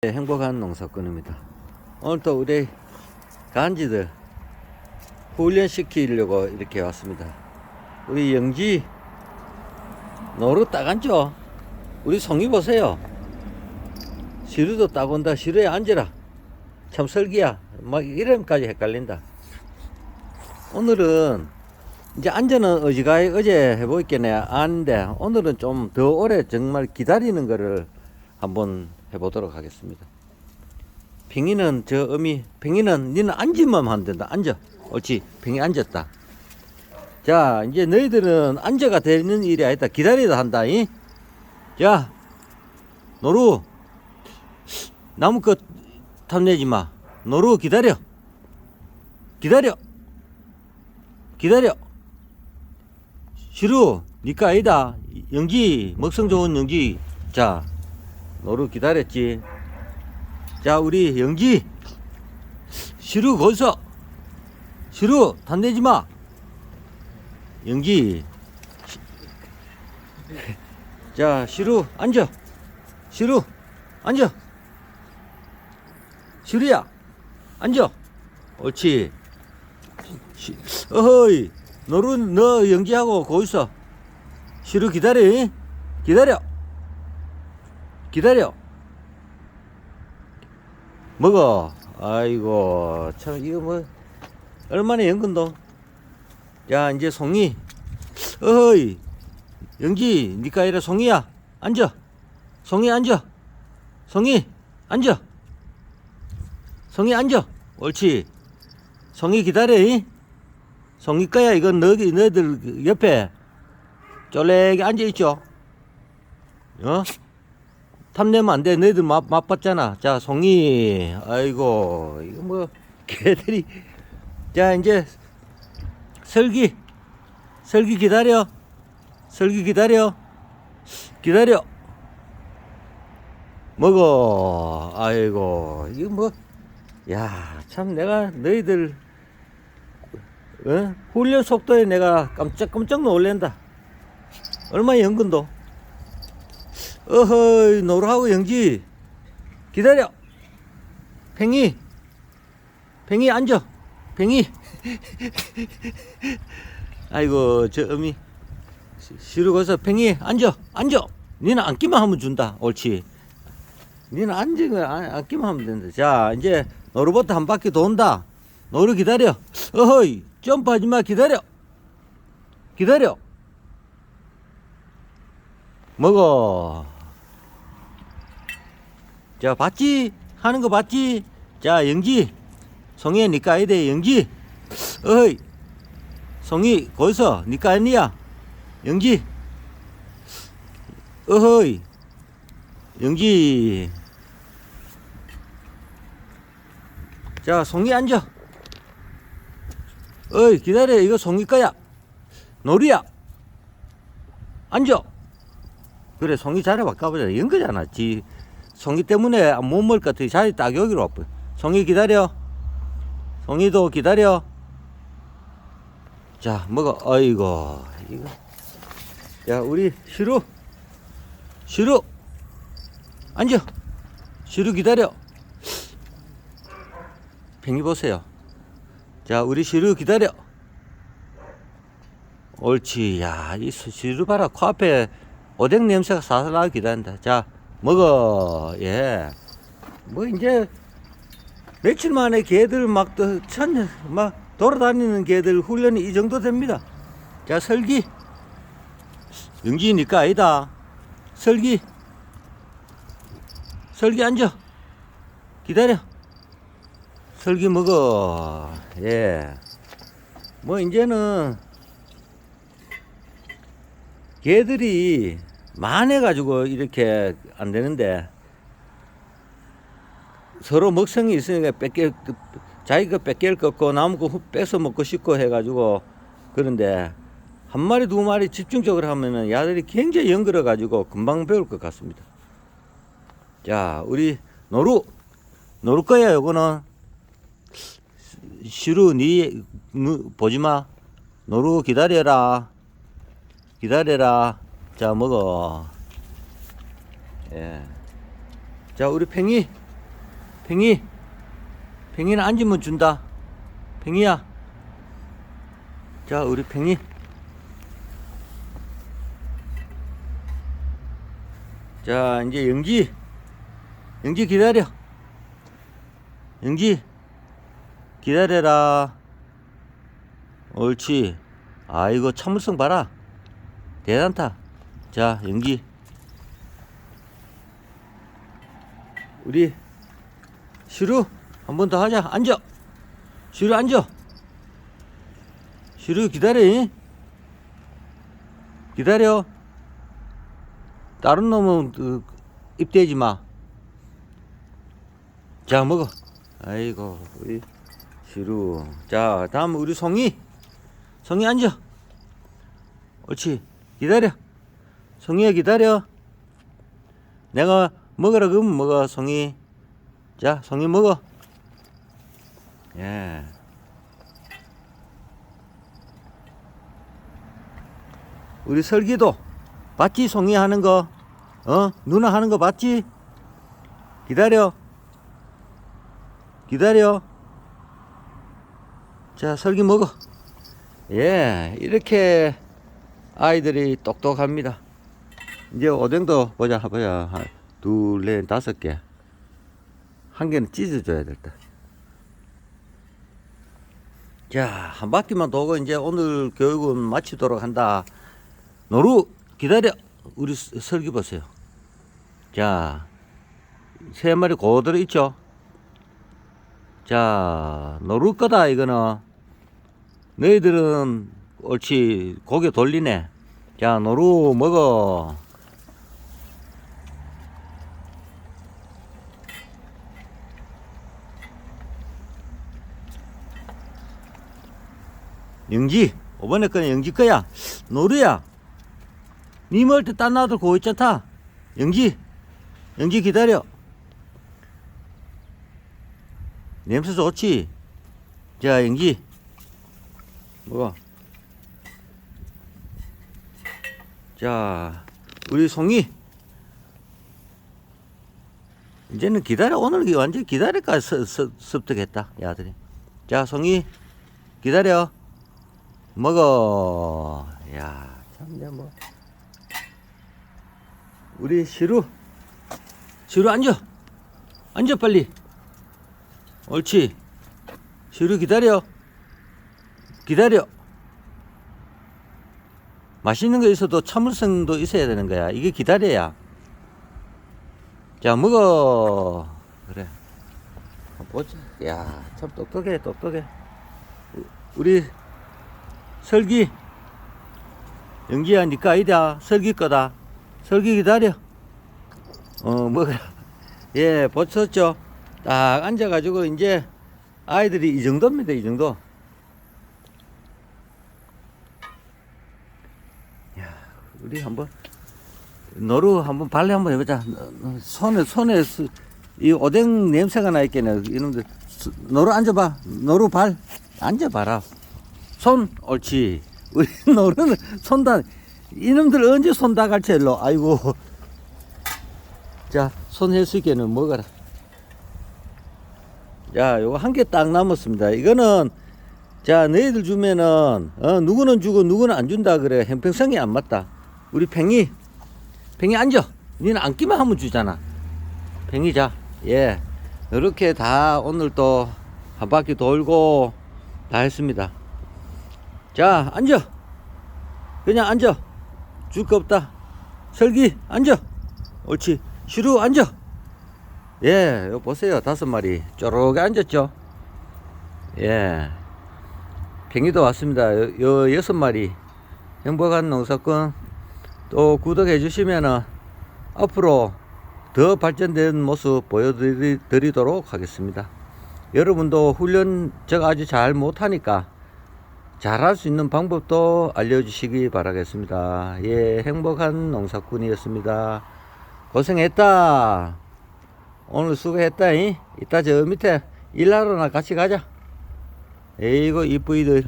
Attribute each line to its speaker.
Speaker 1: 네, 행복한 농사꾼입니다. 오늘 또 우리 간지들 훈련시키려고 이렇게 왔습니다. 우리 영지 노루 따간죠? 우리 송이 보세요. 시루도 따본다. 시루에 앉아라. 참 설기야. 막 이름까지 헷갈린다. 오늘은 이제 앉아는 어지가히 어제 해보겠네. 아는데 오늘은 좀 더 오래 정말 기다리는 거를 한번 해보도록 하겠습니다. 팽이는 저 어미, 팽이는 니는 앉으면 하면 된다. 앉아. 옳지. 팽이 앉았다. 자, 이제 너희들은 앉아가 되는 일이 아니다. 기다려야 한다. 이? 자, 노루. 나무꽃 탐내지 마. 노루 기다려. 기다려. 기다려. 시루, 니까 아니다. 영지, 먹성 좋은 영지. 자, 노루 기다렸지. 자, 우리 영지. 시루 거기서. 시루 단내지 마. 시- 자, 시루 앉아. 시루 앉아. 시루야 앉아. 옳지. 시, 어허이. 노루 너 영지하고 거기서. 시루 기다려. 잉? 기다려. 기다려. 먹어. 아이고, 참, 이거 뭐, 얼마나 연근도. 야, 이제 송이. 어이, 영지, 니까 이래 송이야. 앉아. 송이 앉아. 송이, 앉아. 송이 앉아. 옳지. 송이 기다려. 이. 송이 거야. 이건 너희, 너희들 옆에 쫄래게 앉아있죠. 어? 탐내면 안 돼. 너희들 맛, 맛봤잖아. 자, 송이. 아이고, 이거 뭐, 개들이. 자, 이제, 설기. 설기 기다려. 설기 기다려. 기다려. 먹어. 아이고, 이거 뭐, 야, 참 내가 너희들, 어? 훈련 속도에 내가 깜짝 깜짝 놀랜다. 얼마나 연근도. 어허이 노루하고 영지. 기다려. 팽이. 팽이 앉아. 팽이. 아이고 저 어미. 시루고서 팽이 앉아. 앉아. 니는 앉기만 하면 준다 옳지. 니는 앉은 거 안- 앉기만 하면 된다. 자 이제 노루부터 한 바퀴 돈다. 노루 기다려. 어허이 점프하지 마. 기다려. 기다려. 먹어 자, 봤지? 하는 거 봤지? 자, 영지. 송이야, 니까 아야 돼, 영지. 어이. 송이, 거기서, 니까 아니야? 영지. 어허이. 영지. 자, 송이 앉아. 어이, 기다려. 이거 송이 거야. 놀이야. 앉아. 그래, 송이 잘해봐. 까보자. 연거잖아. 지. 송이 때문에 못 먹을 것 같아. 자리 딱 여기로 와버. 송이 기다려. 송이도 기다려. 자, 먹어. 아이고, 이거. 야, 우리 시루. 시루. 앉아. 시루 기다려. 팽이 보세요. 자, 우리 시루 기다려. 옳지. 야, 이 시루 봐라. 코앞에 오뎅 냄새가 사살나게 기다린다. 자, 먹어. 예. 뭐 이제 며칠 만에 개들 막또 천, 막 돌아다니는 개들 훈련이 이 정도 됩니다. 자, 설기. 영지니까 아니다. 설기. 설기 앉아. 기다려. 설기 먹어. 예. 뭐 이제는 개들이 많아가지고 이렇게 안 되는데 서로 먹성이 있으니까 뺏길 자기가 뺏길 거 없고 남은 거 후- 뺏어 먹고 싶고 해가지고 그런데 한 마리 두 마리 집중적으로 하면은 야들이 굉장히 연결해 가지고 금방 배울 것 같습니다. 자 우리 노루 노루 거야 요거는. 시루 니 누- 보지 마. 노루 기다려라. 기다려라 자 먹어. 예. 자 우리 팽이. 팽이. 팽이는 앉으면 준다. 팽이야. 자 우리 팽이. 자 이제 영지. 영지 기다려. 영지. 기다려라. 옳지. 아이고 참을성 봐라. 대단타 자 영지 우리 시루 한 번 더 하자 앉아 시루 앉아 시루 기다려 잉? 기다려 다른 놈은 그, 입대지 마. 자 먹어. 아이고 우리 시루. 자 다음 우리 송이. 송이 앉아. 옳지. 기다려. 송이야 기다려. 내가 먹으라 그러면 먹어 송이. 자 송이 먹어. 예. 우리 설기도 봤지 송이 하는 거? 어? 누나 하는 거 봤지? 기다려. 기다려. 자, 설기 먹어. 예, 이렇게 아이들이 똑똑합니다. 이제 오뎅도 보자, 보자. 한 둘, 넷, 다섯 개. 한 개는 찢어줘야 될 듯. 자, 한 바퀴만 도고 이제 오늘 교육은 마치도록 한다. 노루 기다려 우리 스- 설기 보세요 자 세 마리 고대로 있죠 자 노루 거다 이거는 너희들은 옳지 고개 돌리네 자 노루 먹어 영지 이번에 거는 영지 거야 노루야 니 먹을 때딴 아들 고 있잖다. 영지, 영지 기다려. 냄새 좋지? 자, 영지. 먹어. 자, 우리 송이. 이제는 기다려. 오늘 완전 기다릴까 습득했다. 야들이. 자, 송이. 기다려. 먹어. 야, 참, 이제 뭐. 우리 시루 시루 앉아. 앉아 빨리. 옳지. 시루 기다려. 기다려. 맛있는 거 있어도 참을성도 있어야 되는 거야. 이게 기다려야. 자 먹어. 그래. 보자 야 참 똑똑해 똑똑해. 우- 우리 설기 영기야 니까 아이다 설기 거다 설기 기다려. 어, 먹어라. 예, 보셨죠? 딱 앉아가지고, 이제, 아이들이 이 정도입니다, 이 정도. 야, 우리 한번, 노루 한번 발레 한번 해보자. 손에, 손에, 수- 이 오뎅 냄새가 나 있겠네. 이놈들, 수- 노루 앉아봐. 노루 발, 앉아봐라. 손, 옳지. 우리 노루는 손다, 이놈들 언제 손다 갈지 일로. 아이고. 자손할수 있게는 먹어라. 자 요거 한 개 딱 남았습니다. 이거는 자 너희들 주면은 어 누구는 주고 누구는 안 준다 그래. 형평성이 안 맞다. 우리 팽이. 팽이 앉아. 니는 앉기만 하면 주잖아. 팽이 자예. 이렇게 다 오늘 또 한 바퀴 돌고 다 했습니다 자 앉아 그냥 앉아 줄 거 없다. 설기 앉아. 옳지. 시루 앉아. 예, 요 보세요. 다섯 마리 쪼르게 앉았죠. 예. 팽이도 왔습니다. 요, 요 여섯 마리. 행복한 농사꾼 또 구독해 주시면은 앞으로 더 발전된 모습 보여드리도록 하겠습니다. 여러분도 훈련 제가 아주 잘 못하니까 잘할 수 있는 방법도 알려주시기 바라겠습니다. 예, 행복한 농사꾼이었습니다. 고생했다. 오늘 수고했다. 이? 이따 저 밑에 일하러 나 같이 가자. 에이고, 이쁘이들.